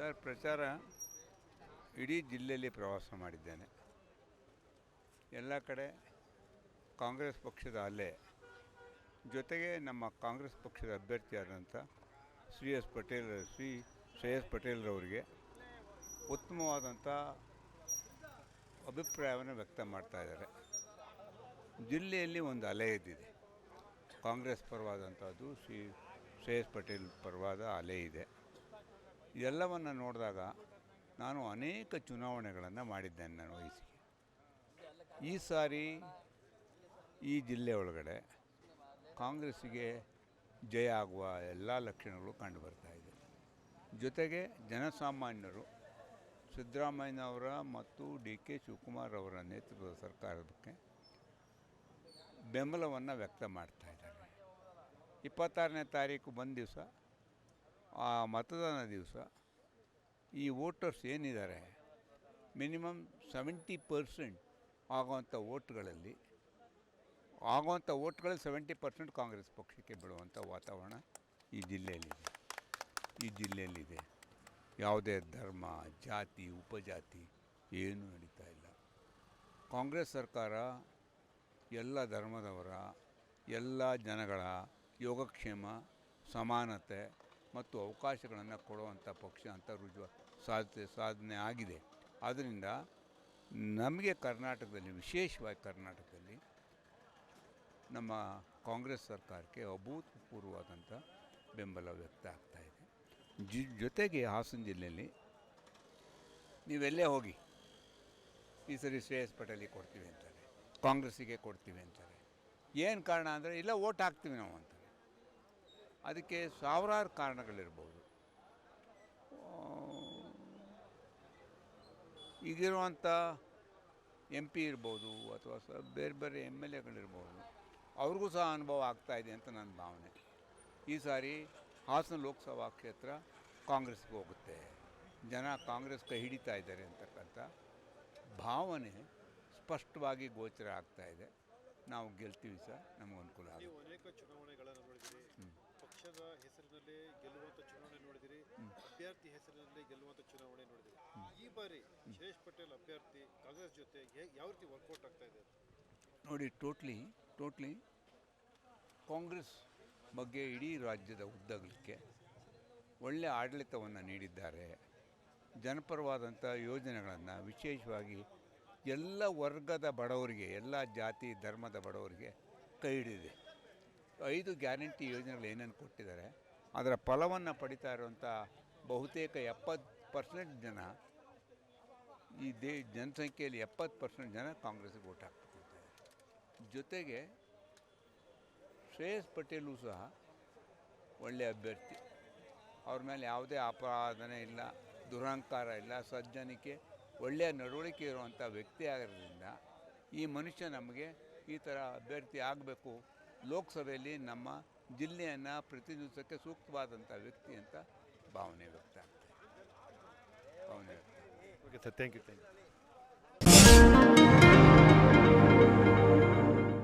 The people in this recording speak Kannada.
ಸರ್, ಪ್ರಚಾರ ಇಡೀ ಜಿಲ್ಲೆಯಲ್ಲಿ ಪ್ರವಾಸ ಮಾಡಿದ್ದೇನೆ. ಎಲ್ಲ ಕಡೆ ಕಾಂಗ್ರೆಸ್ ಪಕ್ಷದ ಅಲೆ, ಜೊತೆಗೆ ನಮ್ಮ ಕಾಂಗ್ರೆಸ್ ಪಕ್ಷದ ಅಭ್ಯರ್ಥಿಯಾದಂಥ ಶ್ರೀ ಎಸ್ ಪಟೇಲ್, ಶ್ರೀ ಶ್ರೇಯಸ್ ಪಟೇಲ್ರವರಿಗೆ ಉತ್ತಮವಾದಂಥ ಅಭಿಪ್ರಾಯವನ್ನು ವ್ಯಕ್ತ ಮಾಡ್ತಾ ಇದ್ದಾರೆ. ಜಿಲ್ಲೆಯಲ್ಲಿ ಒಂದು ಅಲೆ ಇದ್ದಿದೆ. ಕಾಂಗ್ರೆಸ್ ಪರವಾದಂಥದ್ದು ಶ್ರೀ ಶ್ರೇಯಸ್ ಪಟೇಲ್ ಪರವಾದ ಅಲೆ ಇದೆ. ಇದೆಲ್ಲವನ್ನು ನೋಡಿದಾಗ ನಾನು ಅನೇಕ ಚುನಾವಣೆಗಳನ್ನು ಮಾಡಿದ್ದೇನೆ ನನ್ನ ವಯಸ್ಸಿಗೆ. ಈ ಸಾರಿ ಈ ಜಿಲ್ಲೆ ಒಳಗಡೆ ಕಾಂಗ್ರೆಸ್ಸಿಗೆ ಜಯ ಆಗುವ ಎಲ್ಲ ಲಕ್ಷಣಗಳು ಕಂಡುಬರ್ತಾ ಇದೆ. ಜೊತೆಗೆ ಜನಸಾಮಾನ್ಯರು ಸಿದ್ದರಾಮಯ್ಯನವರ ಮತ್ತು ಡಿ ಕೆ ಶಿವಕುಮಾರ್ ಅವರ ನೇತೃತ್ವದ ಸರ್ಕಾರಕ್ಕೆ ಬೆಂಬಲವನ್ನು ವ್ಯಕ್ತ ಮಾಡ್ತಾ ಇದ್ದಾರೆ. ಇಪ್ಪತ್ತಾರನೇ ತಾರೀಕು ಬಂದ ದಿವಸ ಆ ಮತದಾನ ದಿವಸ ಈ ವೋಟರ್ಸ್ ಏನಿದ್ದಾರೆ, ಮಿನಿಮಮ್ ಸೆವೆಂಟಿ ಪರ್ಸೆಂಟ್ ಆಗುವಂಥ ವೋಟ್ಗಳಲ್ಲಿ ಆಗುವಂಥ ವೋಟ್ಗಳಲ್ಲಿ ಸೆವೆಂಟಿ ಪರ್ಸೆಂಟ್ ಕಾಂಗ್ರೆಸ್ ಪಕ್ಷಕ್ಕೆ ಬಿಡುವಂಥ ವಾತಾವರಣ ಈ ಜಿಲ್ಲೆಯಲ್ಲಿದೆ. ಈ ಜಿಲ್ಲೆಯಲ್ಲಿದೆ. ಯಾವುದೇ ಧರ್ಮ, ಜಾತಿ, ಉಪಜಾತಿ ಏನೂ ನಡೀತಾ ಇಲ್ಲ. ಕಾಂಗ್ರೆಸ್ ಸರ್ಕಾರ ಎಲ್ಲ ಧರ್ಮದವರ, ಎಲ್ಲ ಜನಗಳ ಯೋಗಕ್ಷೇಮ, ಸಮಾನತೆ ಮತ್ತು ಅವಕಾಶಗಳನ್ನು ಕೊಡುವಂಥ ಪಕ್ಷ ಅಂತ ರುಜುವ ಸಾಧ್ಯ, ಸಾಧನೆ ಆಗಿದೆ. ಆದ್ದರಿಂದ ನಮಗೆ ಕರ್ನಾಟಕದಲ್ಲಿ, ವಿಶೇಷವಾಗಿ ಕರ್ನಾಟಕದಲ್ಲಿ ನಮ್ಮ ಕಾಂಗ್ರೆಸ್ ಸರ್ಕಾರಕ್ಕೆ ಅಭೂತಪೂರ್ವವಾದಂಥ ಬೆಂಬಲ ವ್ಯಕ್ತ ಆಗ್ತಾ ಇದೆ. ಜಿ, ಜೊತೆಗೆ ಹಾಸನ ಜಿಲ್ಲೆಯಲ್ಲಿ ನೀವೆಲ್ಲೇ ಹೋಗಿ ಈ ಸರಿ ಶ್ರೇಯಸ್ ಪಟೇಲಿಗೆ ಕೊಡ್ತೀವಿ ಅಂತಾರೆ, ಕಾಂಗ್ರೆಸ್ಸಿಗೆ ಕೊಡ್ತೀವಿ ಅಂತಾರೆ. ಏನು ಕಾರಣ ಅಂದರೆ ಇಲ್ಲ, ಓಟ್ ಹಾಕ್ತೀವಿ ನಾವು ಅಂತಾರೆ ಅದಕ್ಕೆ ಸಾವಿರಾರು ಕಾರಣಗಳಿರ್ಬೋದು. ಈಗಿರುವಂಥ ಎಂ ಪಿ ಇರ್ಬೋದು ಅಥವಾ ಸ ಬೇರೆ ಬೇರೆ ಎಂ ಎಲ್ ಎಗಳಿರ್ಬೋದು ಅವ್ರಿಗೂ ಸಹ ಅನುಭವ ಆಗ್ತಾ ಇದೆ ಅಂತ ನನ್ನ ಭಾವನೆ. ಈ ಸಾರಿ ಹಾಸನ ಲೋಕಸಭಾ ಕ್ಷೇತ್ರ ಕಾಂಗ್ರೆಸ್ಗೆ ಹೋಗುತ್ತೆ. ಜನ ಕಾಂಗ್ರೆಸ್ ಕೈ ಹಿಡಿತಾ ಇದ್ದಾರೆ ಅಂತಕ್ಕಂಥ ಭಾವನೆ ಸ್ಪಷ್ಟವಾಗಿ ಗೋಚರ ಆಗ್ತಾ ಇದೆ. ನಾವು ಗೆಲ್ತೀವಿ ಸರ್ ನಮಗೆ ಅನುಕೂಲ ಆಗುತ್ತೆ. ಪಕ್ಷದ ಹೆಸರಿನಲ್ಲಿ ಗೆಲ್ಲುವಂತ ಚುನಾವಣೆ ನೋಡಿದಿರಿ, ಅಭ್ಯರ್ಥಿ ಹೆಸರಿನಲ್ಲಿ ಗೆಲ್ಲುವಂತ ಚುನಾವಣೆ ನೋಡಿದಿರಿ. ಈ ಬಾರಿ ಶೇಷ್ ಪಟೇಲ್ ಅಭ್ಯರ್ಥಿ ಕಾಂಗ್ರೆಸ್ ಜೊತೆ ಯಾವ ರೀತಿ ವರ್ಕೌಟ್ ಆಗ್ತಾ ಇದೆ? ನೋಡಿ, ಟೋಟ್ಲಿ ಟೋಟ್ಲಿ ಕಾಂಗ್ರೆಸ್ ಬಗ್ಗೆ ಇಡೀ ರಾಜ್ಯದ ಉದ್ದಗಲಿಕ್ಕೆ ಒಳ್ಳೆಯ ಆಡಳಿತವನ್ನು ನೀಡಿದ್ದಾರೆ. ಜನಪರವಾದಂಥ ಯೋಜನೆಗಳನ್ನು ವಿಶೇಷವಾಗಿ ಎಲ್ಲ ವರ್ಗದ ಬಡವರಿಗೆ, ಎಲ್ಲ ಜಾತಿ, ಧರ್ಮದ ಬಡವರಿಗೆ ಕೈ ಹಿಡಿದಿದೆ. ಐದು ಗ್ಯಾರಂಟಿ ಯೋಜನೆಗಳು ಏನೇನು ಕೊಟ್ಟಿದ್ದಾರೆ, ಅದರ ಫಲವನ್ನು ಪಡಿತಾ ಇರುವಂಥ ಬಹುತೇಕ ಎಪ್ಪತ್ತು ಪರ್ಸೆಂಟ್ ಜನ ಈ ದೇ, ಜನಸಂಖ್ಯೆಯಲ್ಲಿ ಎಪ್ಪತ್ತು ಪರ್ಸೆಂಟ್ ಜನ ಕಾಂಗ್ರೆಸ್ಗೆ ಓಟ್ ಹಾಕ್ತಾರೆ ಜೊತೆಗೆ ಶ್ರೇಯಸ್ ಪಟೇಲು ಸಹ ಒಳ್ಳೆಯ ಅಭ್ಯರ್ಥಿ. ಅವ್ರ ಮೇಲೆ ಯಾವುದೇ ಅಪರಾಧನೆ ಇಲ್ಲ, ದುರಹಂಕಾರ ಇಲ್ಲ, ಸಜ್ಜನಿಕೆ, ಒಳ್ಳೆಯ ನಡವಳಿಕೆ ಇರುವಂಥ ವ್ಯಕ್ತಿ ಆಗಿರೋದ್ರಿಂದ ಈ ಮನುಷ್ಯ ನಮಗೆ ಈ ಥರ ಅಭ್ಯರ್ಥಿ ಆಗಬೇಕು ಲೋಕಸಭೆಯಲ್ಲಿ ನಮ್ಮ ಜಿಲ್ಲೆಯನ್ನು ಪ್ರತಿನಿಧಿಸೋಕ್ಕೆ ಸೂಕ್ತವಾದಂಥ ವ್ಯಕ್ತಿ ಅಂತ ಭಾವನೆ ವ್ಯಕ್ತ. ಭಾವನೆ ವ್ಯಕ್ತ. Okay sir thank you thank you